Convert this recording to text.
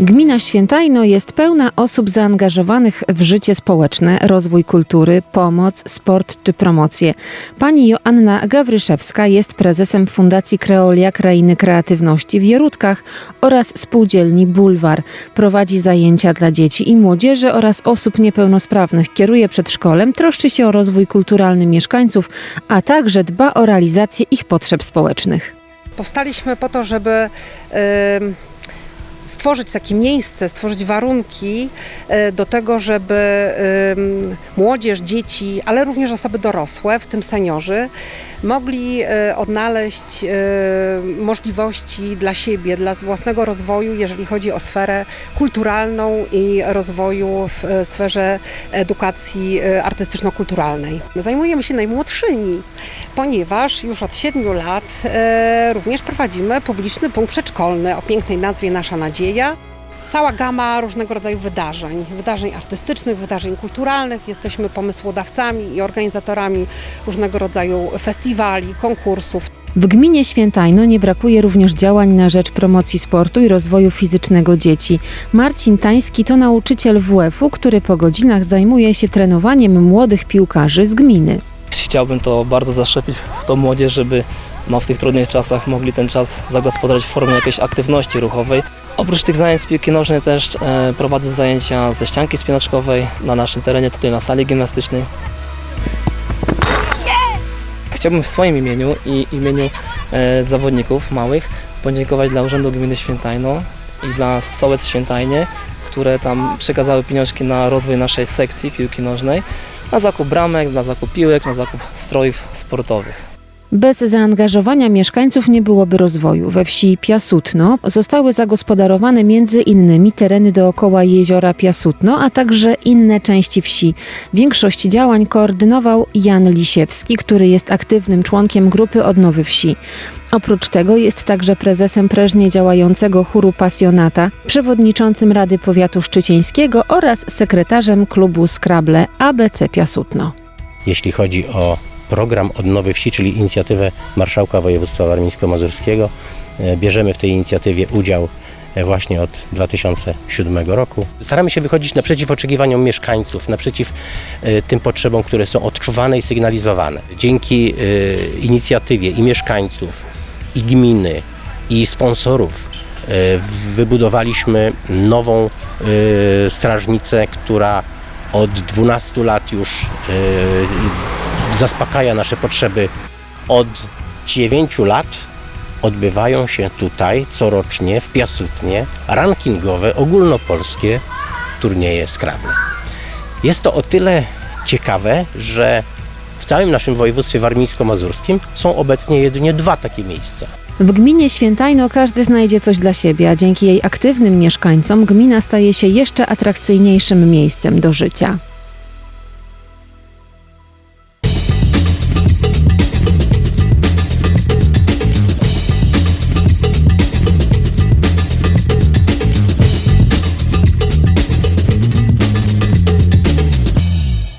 Gmina Świętajno jest pełna osób zaangażowanych w życie społeczne, rozwój kultury, pomoc, sport czy promocję. Pani Joanna Gawryszewska jest prezesem Fundacji Kreolia Krainy Kreatywności w Jerutkach oraz spółdzielni Bulwar. Prowadzi zajęcia dla dzieci i młodzieży oraz osób niepełnosprawnych, kieruje przedszkolem, troszczy się o rozwój kulturalny mieszkańców, a także dba o realizację ich potrzeb społecznych. Powstaliśmy po to, żeby em, stworzyć takie miejsce, stworzyć warunki e, do tego, żeby młodzież, dzieci, ale również osoby dorosłe, w tym seniorzy, mogli e, odnaleźć e, możliwości dla siebie, dla własnego rozwoju, jeżeli chodzi o sferę kulturalną i rozwoju w sferze edukacji artystyczno-kulturalnej. Zajmujemy się najmłodszymi, ponieważ już od 7 lat również prowadzimy publiczny punkt przedszkolny o pięknej nazwie Nasza Nadzieja. Cała gama różnego rodzaju wydarzeń, wydarzeń artystycznych, wydarzeń kulturalnych. Jesteśmy pomysłodawcami i organizatorami różnego rodzaju festiwali, konkursów. W gminie Świętajno nie brakuje również działań na rzecz promocji sportu i rozwoju fizycznego dzieci. Marcin Tański to nauczyciel WF-u, który po godzinach zajmuje się trenowaniem młodych piłkarzy z gminy. Chciałbym to bardzo zaszczepić w tą młodzież, żeby no, w tych trudnych czasach mogli ten czas zagospodarować w formie jakiejś aktywności ruchowej. Oprócz tych zajęć z piłki nożnej też e, prowadzę zajęcia ze ścianki spinaczkowej na naszym terenie, tutaj na sali gimnastycznej. Chciałbym w swoim imieniu i imieniu e, zawodników małych podziękować dla Urzędu Gminy Świętajno i dla Sołec Świętajnie, które tam przekazały pieniążki na rozwój naszej sekcji piłki nożnej, na zakup bramek, na zakup piłek, na zakup strojów sportowych. Bez zaangażowania mieszkańców nie byłoby rozwoju. We wsi Piasutno zostały zagospodarowane między innymi tereny dookoła jeziora Piasutno, a także inne części wsi. Większość działań koordynował Jan Lisiewski, który jest aktywnym członkiem grupy Odnowy Wsi. Oprócz tego jest także prezesem prężnie działającego chóru Pasjonata, przewodniczącym Rady Powiatu Szczycieńskiego oraz sekretarzem klubu Scrabble ABC Piasutno. jeśli chodzi o program Odnowy Wsi, czyli inicjatywę Marszałka Województwa Warmińsko-Mazurskiego. E, Bierzemy w tej inicjatywie udział e, właśnie od 2007 roku. Staramy się wychodzić naprzeciw oczekiwaniom mieszkańców, naprzeciw e, tym potrzebom, które są odczuwane i sygnalizowane. Dzięki inicjatywie i mieszkańców, i gminy, i sponsorów wybudowaliśmy nową strażnicę, która od 12 lat już zaspokaja nasze potrzeby. Od 9 lat odbywają się tutaj corocznie w Piasutnie rankingowe ogólnopolskie turnieje Scrabble. Jest to o tyle ciekawe, że w całym naszym województwie warmińsko-mazurskim są obecnie jedynie dwa takie miejsca. W gminie Świętajno każdy znajdzie coś dla siebie, a dzięki jej aktywnym mieszkańcom gmina staje się jeszcze atrakcyjniejszym miejscem do życia.